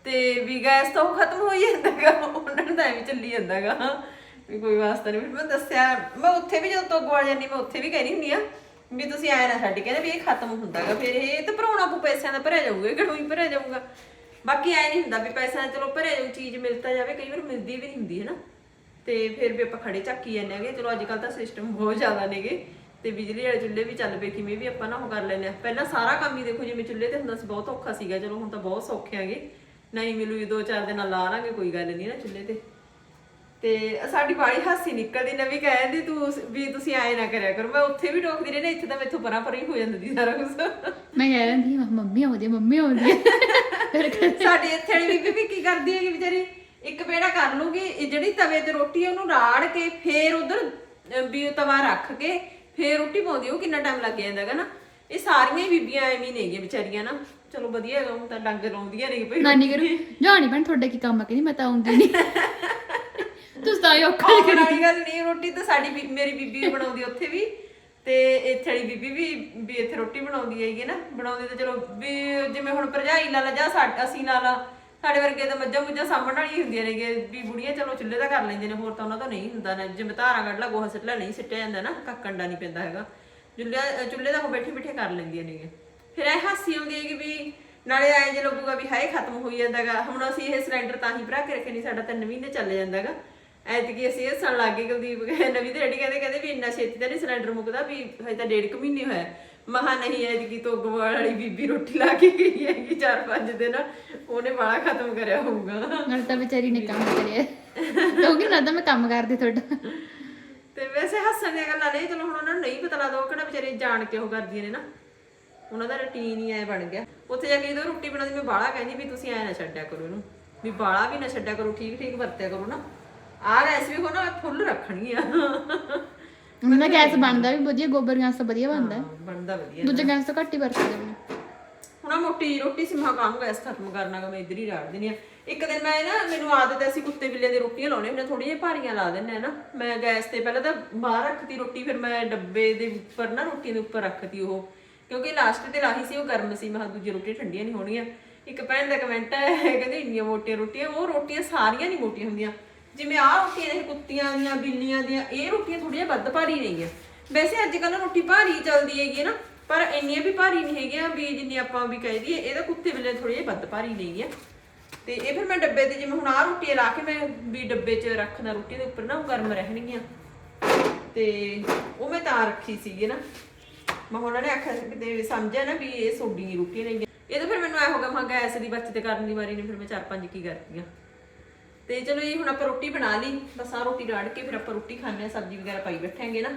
ਤੇ ਵੀ ਗੈਸ ਤਾਂ ਉਹ ਖਤਮ ਹੋ ਹੀ ਜਾਂਦਾਗਾ ਉਹਨਾਂ ਨੂੰ ਤਾਂ ਐਵੇਂ ਚੱਲੀ ਜਾਂਦਾਗਾ। ਵੀ ਕੋਈ ਵਾਸਤਾ ਨਹੀਂ ਮੈਂ ਦੱਸਿਆ ਮੈਂ ਉੱਥੇ ਵੀ ਜਦੋਂ ਤੋਂ ਗਵਾਲ ਜਾਂਦੀ ਮੈਂ ਉੱਥੇ ਵੀ ਕਹਿਣੀ ਹੁੰਦੀ ਆ ਵੀ ਤੁਸੀਂ ਆਇਆ ਨਾ ਛੱਡ ਕਹਿੰਦੇ ਵੀ ਇਹ ਖਤਮ ਹੁੰਦਾਗਾ, ਫਿਰ ਇਹ ਤਾਂ ਭਰਾਉਣਾ ਪਊ, ਪੈਸਿਆਂ ਦਾ ਭਰਿਆ ਜਾਊਗਾ ਕਿਹੜੋਂ ਹੀ ਭਰਿਆ ਜਾਊਗਾ। ਬਾਕੀ ਐ ਨਹੀਂ ਹੁੰਦਾ ਵੀ ਪੈਸਿਆਂ ਦਾ ਚਲੋ ਭਰਿਆ ਜਾਊ, ਚੀਜ਼ ਮਿਲਤਾ ਜਾਵੇ, ਕਈ ਵਾਰ ਮਿਲਦੀ ਵੀ ਨਹੀਂ ਹੁੰਦੀ ਹੈ ਨਾ। ਤੇ ਫਿਰ ਵੀ ਆਪਾਂ ਖੜੇ ਚੱਕੀ ਜਾਂਦੇ ਆਗੇ ਚਲੋ ਅੱਜ ਕੱਲ ਤਾਂ ਸਿਸਟਮ ਬਹੁਤ ਜ਼ਿਆਦਾ ਨੇਗੇ। ਤੇ ਬਿਜਲੀ ਵਾਲੇ ਚੁੱਲ੍ਹੇ ਵੀ ਚੱਲ ਪਏ, ਕਿਵੇਂ ਵੀ ਆਪਾਂ ਨਾ ਉਹ ਕਰ ਲੈਂਦੇ ਆ ਪਹਿਲਾਂ ਸਾਰਾ ਕੰਮ ਹੀ ਦੇਖੋ, ਜਿਵੇਂ ਚੁੱਲ੍ਹੇ ਤੇ ਹੁੰਦਾ ਸੀ, ਬਹੁਤ ਔਖਾ ਸੀਗਾ, ਚਲੋ ਹੁਣ ਤਾਂ ਬਹੁਤ ਸੌਖੇ ਆਗੇ ਨਹੀਂ ਮਿਲੂ ਦੋ ਚਾਰ ਦਿਨ ਲਾ ਲਾਂਗੇ, ਕੋਈ ਗੱਲ ਨਹੀਂ ਨਾ ਚੁੱਲ੍ਹੇ ਤੇ। ਤੇ ਸਾਡੀ ਬਾੜੀ ਹਾਸੀ ਨਿਕਲਦੀ ਨਾ ਵੀ ਕਹਿੰਦੀ ਤੂੰ ਵੀ ਤੁਸੀਂ ਐ ਨਾ ਕਰਿਆ ਕਰੋ। ਮੈਂ ਉੱਥੇ ਵੀ ਟੋਕਦੀ ਰਹੀ ਨਾ ਇੱਥੇ ਤਾਂ ਮੈਥੋਂ ਪਰਾਂ ਪਰਾਂ ਹੀ ਹੋ ਜਾਂਦੀ ਸੀ ਸਾਰਾ ਕੁਝ ਮੈਂ ਕਹਿ ਰਹੀ ਹਾਂ ਮੰਮੀ ਆਉਂਦੀ ਮੰਮੀ ਆਉਂਦੀ ਆ। ਫਿਰ ਕਹਿੰਦੇ, ਸਾਡੀ ਇੱਥੇ ਵਾਲੀ ਬੀਬੀ ਵੀ ਕੀ ਕਰਦੀ ਹੈਗੀ ਵਿਚਾਰੀ? ਇੱਕ ਪੇੜਾ ਕਰ ਲੂਗੀ ਇਹ ਜਿਹੜੀ ਤਵੇ ਤੇ ਰੋਟੀ ਹੈ ਉਹਨੂੰ ਰਾੜ ਕੇ ਫੇਰ ਉਧਰ ਵੀ ਉਹ ਤਵਾ ਰੱਖ ਕੇ ਫੇਰ ਰੋਟੀ ਪਾਉਂਦੀ ਉਹ ਕਿੰਨਾ ਟਾਈਮ ਲੱਗ ਜਾਂਦਾ ਹੈਗਾ ਨਾ। ਇਹ ਸਾਰੀਆਂ ਹੀ ਬੀਬੀਆਂ ਐਵੇਂ ਹੀ ਨੇਗੀਆਂ ਵਿਚਾਰੀਆਂ ਨਾ। ਚਲੋ ਵਧੀਆ ਹੈਗਾ ਹੁਣ ਤਾਂ ਡੰਗ ਲਾਉਂਦੀਆਂ ਨੇ ਭਈ ਨਾਨੀ ਕਰੂ ਜਾਣੀ ਭੈਣ ਤੁਹਾਡਾ ਕੀ ਕੰਮ ਆ? ਕਹਿੰਦੀ ਮੈਂ ਤਾਂ ਆਉਂਦੀ ਨਹੀਂ ਤੁਸੀਂ ਤਾਂ ਔਖਣ ਵਾਲੀ ਗੱਲ ਨਹੀਂ ਰੋਟੀ ਤਾਂ ਸਾਡੀ ਬੀ- ਮੇਰੀ ਬੀਬੀ ਵੀ ਬਣਾਉਂਦੀ ਉੱਥੇ ਵੀ। ਤੇ ਇੱਥੇ ਵਾਲੀ ਬੀਬੀ ਵੀ ਵੀ ਇੱਥੇ ਰੋਟੀ ਬਣਾਉਂਦੀ ਹੈਗੀ ਨਾ। ਬਣਾਉਂਦੀ ਤਾਂ ਚਲੋ ਵੀ ਜਿਵੇਂ ਹੁਣ ਭਰਜਾਈ ਲਾ ਲਾ ਜਾਂ ਸਾਡ ਅਸੀਂ ਲਾ ਲਾ ਸਾਡੇ ਵਰਗੇ ਤਾਂ ਮੱਝਾਂ ਮੁੱਝਾਂ ਸਾਂਭਣ ਵਾਲੀਆਂ ਹੁੰਦੀਆਂ ਨੇਗੇ ਵੀ ਬੁੜੀਆਂ ਚਲੋ ਚੁੱਲ੍ਹੇ ਦਾ ਕਰ ਲੈਂਦੇ ਨੇ ਹੋਰ ਤਾਂ ਉਹਨਾਂ ਤੋਂ ਨਹੀਂ ਹੁੰਦਾ ਨਾ। ਜਿਵੇਂ ਧਾਰਾਂ ਕੱਢ ਲਾ ਗੋਹਾ ਸਿੱਟ ਲਾ ਨਹੀਂ ਸਿੱਟਿਆ ਜਾਂਦਾ ਨਾ ਕੱਕੰਡਾ ਨਹੀਂ ਪੈਂਦਾ ਹੈਗਾ। ਚੁੱਲ੍ਹੇ ਚੁੱਲ੍ਹੇ ਦਾ ਉਹ ਬੈਠੇ ਬੈਠੇ ਕਰ ਲੈਂਦੀਆਂ ਨੇਗੇ ਫਿਰ ਇਹ ਹਾਸੀ ਆਉਂਦੀ ਹੈ ਕਿ ਵੀ ਨਾਲੇ ਐਂ ਜੇ ਲੱਗੂਗਾ ਵੀ ਹਾਏ ਖਤਮ ਹੋਈ ਜਾਂਦਾਗਾ। ਹੁਣ ਅਸੀਂ ਇਹ ਸਿਲੰਡਰ ਤਾਂ ਹੀ ਭਰਾ ਕੇ ਰੱਖੇ ਨਹੀਂ ਸਾਡਾ ਤਿੰਨ ਮਹੀਨੇ ਚੱਲ ਜਾਂਦਾਗਾ। ਐਤਕੀ ਅਸੀਂ ਇਹ ਸਣ ਲੱਗ ਗਏ ਕੁਲਦੀਪ ਕਹਿੰਦੇ ਨਵੀਂ ਤੇ ਰੈਡੀ ਕਹਿੰਦੇ ਕਹਿੰਦੇ ਵੀ ਇੰਨਾ ਛੇਤੀ ਤਾਂ ਨਹੀਂ ਸਿਲੰਡਰ ਮੁੱਕਦਾ ਵੀ ਹਜੇ ਤਾਂ ਡੇਢ ਕੁ ਮਹੀਨੇ ਹੋਇਆ। ਮਹਾ ਨਹੀਂ ਐਤਕੀ ਤੋਂ ਗਵਾਲ ਵਾਲੀ ਬੀਬੀ ਰੋਟੀ ਲਾ ਕੇ ਗਈ ਹੈਗੀ ਚਾਰ ਪੰਜ ਦਿਨ। ਉਹਨੇ ਬਾਲਾ ਖਤਮ ਕਰਿਆ ਹੋਊਗਾ। ਨਾਲ ਤਾਂ ਵਿਚਾਰੀ ਨੇ ਕੰਮ ਕਰਿਆ। ਕਿਉਂਕਿ ਨਾ ਤਾਂ ਮੈਂ ਕੰਮ ਕਰਦੀ ਤੁਹਾਡਾ। ਤੇ ਵੈਸੇ ਹੱਸਣ ਦੀਆਂ ਗੱਲਾਂ ਨਹੀਂ ਚਲੋ ਹੁਣ ਉਹਨਾਂ ਨੂੰ ਨਹੀਂ ਪਤਾ ਲੱਗਦਾ ਉਹ ਕਿਹੜਾ ਵਿਚਾਰੇ ਜਾਣ ਕੇ ਉਹ ਕਰਦੀਆਂ ਨੇ ਨਾ। ਉਹਨਾਂ ਦਾ ਰੁਟੀਨ ਹੀ ਐ ਬਣ ਗਿਆ। ਉੱਥੇ ਜਾ ਕੇ ਜਦੋਂ ਰੋਟੀ ਬਣਾਉਂਦੀ ਮੈਂ ਬਾਲਾ ਕਹਿੰਦੀ ਵੀ ਤੁਸੀਂ ਐ ਨਾ ਛੱਡਿਆ ਕਰੋ ਇਹਨੂੰ। ਵੀ ਬਾਲਾ ਵੀ ਨਾ ਛੱਡਿਆ ਕਰੋ ਠੀਕ ਠੀਕ ਵਰਤਿਆ ਕਰੋ ਨਾ। ਆਹ ਰੈਸਪੀ ਕੋ ਨਾ ਫੁੱਲ ਰੱਖਣੀ ਆ ਉਹਨਾਂ ਗੈਸ ਬਣਦਾ ਵੀ ਵਧੀਆ ਗੋਬਰ ਗੈਸ ਤਾਂ ਵਧੀਆ ਬਣਦਾ। ਹੈ। ਬਣਦਾ ਵਧੀਆ ਦੂਜੇ ਗੈਸ ਤੋਂ ਘੱਟ ਹੀ ਵਰਤਦੇ ਨੇ। ਹੁਣ ਆਹ ਮੋਟੀ ਰੋਟੀ ਸੀ ਮੈਂ ਕਿਹਾ ਕੰਮ ਗੈਸ ਖਤਮ ਕਰਨਾ ਗਾ ਮੈਂ ਇੱਧਰ ਹੀ ਰਾੜ ਦਿੰਦੀ ਆ ਇੱਕ ਦਿਨ ਮੈਂ ਨਾ ਮੈਨੂੰ ਆਦਤ ਐ ਅਸੀਂ ਕੁੱਤੇ ਬਿੱਲੇ ਦੀ ਰੋਟੀਆਂ ਲਾਉਣੇ ਹੁੰਦੇ ਥੋੜੀ ਜਿਹੀ ਭਾਰੀਆਂ ਲਾ ਦਿੰਨੇ ਆ ਨਾ। ਮੈਂ ਗੈਸ ਤੇ ਪਹਿਲਾਂ ਤਾਂ ਬਾਹਰ ਰੱਖਤੀ ਰੋਟੀ ਫਿਰ ਮੈਂ ਡੱਬੇ ਦੇ ਉੱਪਰ ਨਾ ਰੋਟੀ ਦੇ ਉੱਪਰ ਰੱਖਤੀ ਉਹ। ਕਿਉਂਕਿ ਲਾਸਟ ਤੇ ਲਾਹੀ ਸੀ ਉਹ ਗਰਮ ਸੀ ਮੈਂ ਕਿਹਾ ਦੂਜੀ ਰੋਟੀ ਠੰਡੀਆਂ ਨਹੀਂ ਹੋਣੀਆਂ। ਇੱਕ ਭੈਣ ਦਾ ਕਮੈਂਟ ਹੈ ਕਹਿੰਦੇ ਇੰਨੀਆਂ ਮੋਟੀਆਂ ਰੋਟੀਆਂ ਉਹ ਰੋਟੀਆਂ ਸਾਰੀਆਂ ਨਹੀਂ ਮੋਟੀਆਂ ਹੁੰਦੀਆਂ। ਜਿਵੇਂ ਆਹ ਰੋਟੀਆਂ ਨੇ ਕੁੱਤੀਆਂ ਦੀਆਂ ਬਿੱਲੀਆਂ ਦੀਆਂ, ਇਹ ਰੋਟੀਆਂ ਥੋੜੀਆਂ ਵੱਧ ਭਾਰੀ ਨੇਗੀਆਂ ਵੈਸੇ ਅੱਜ ਕੱਲ੍ਹ ਰੋਟੀ ਭਾਰੀ ਚੱਲਦੀ ਹੈਗੀ ਨਾ, ਪਰ ਇੰਨੀਆਂ ਵੀ ਭਾਰੀ ਨਹੀਂ ਹੈਗੀਆਂ ਵੀ ਜਿੰਨੀ ਆਪਾਂ ਵੀ ਕਹਿ ਦਈਏ ਇਹਦਾ ਕੁੱਤੇ ਬਿੱਲੇ ਥੋੜੀਆਂ ਵੱਧ ਭਾਰੀ ਨੇਗੀਆਂ ਤੇ ਇਹ ਫਿਰ ਮੈਂ ਡੱਬੇ ਤੇ ਜਿਵੇਂ ਹੁਣ ਆਹ ਰੋਟੀਆਂ ਲਾ ਕੇ ਮੈਂ ਵੀ ਡੱਬੇ 'ਚ ਰੱਖਣਾ ਰੋਟੀ ਦੇ ਉੱਪਰ ਨਾ ਉਹ ਗਰਮ ਰਹਿਣਗੀਆਂ। ਤੇ ਉਹ ਮੈਂ ਤਾਂ ਰੱਖੀ ਸੀਗੀ ਨਾ। ਮੈਂ ਉਹਨਾਂ ਨੇ ਆਖਿਆ ਕਿਤੇ ਸਮਝਿਆ ਨਾ ਵੀ ਇਹ ਸੋਡੀ ਦੀ ਰੋਟੀ ਨਹੀਂ ਇਹ ਤਾਂ ਫਿਰ ਮੈਨੂੰ ਐ ਹੋ ਗਿਆ ਮੈਂ ਕਿਹਾ ਗੈਸ ਦੀ ਬਚਤ ਕਰਨ ਦੀ ਵਾਰੀ ਨੇ ਫਿਰ ਮੈਂ ਚਾਰ ਪੰਜ ਕੀ ਕਰਤੀਆਂ ਤੇ ਚਲੋ ਜੀ ਹੁਣ ਆਪਾਂ ਰੋਟੀ ਬਣਾ ਲਈ। ਬਸ ਆ ਰੋਟੀ ਰਾੜ ਕੇ ਫਿਰ ਆਪਾਂ ਰੋਟੀ ਖਾਂਦੇ ਆ ਸਬਜ਼ੀ ਵਗੈਰਾ ਪਾਈ ਬੈਠਾਂਗੇ ਨਾ।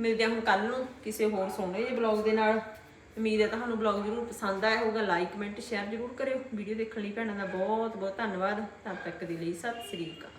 ਮਿਲਦੇ ਆ ਹੁਣ ਕੱਲ ਨੂੰ ਕਿਸੇ ਹੋਰ ਸੋਹਣੇ ਜਿਹੇ ਬਲੌਗ ਦੇ ਨਾਲ। ਉਮੀਦ ਹੈ ਤੁਹਾਨੂੰ ਬਲੌਗ ਜ਼ਰੂਰ ਪਸੰਦ ਆਇਆ ਹੋਊਗਾ। ਲਾਈਕ ਕਮੈਂਟ ਸ਼ੇਅਰ ਜ਼ਰੂਰ ਕਰਿਓ। ਵੀਡੀਓ ਦੇਖਣ ਲਈ ਭੈਣਾਂ ਦਾ ਬਹੁਤ ਬਹੁਤ ਧੰਨਵਾਦ। ਤਦ ਤੱਕ ਦੇ ਲਈ ਸਤਿ ਸ੍ਰੀ ਅਕਾਲ।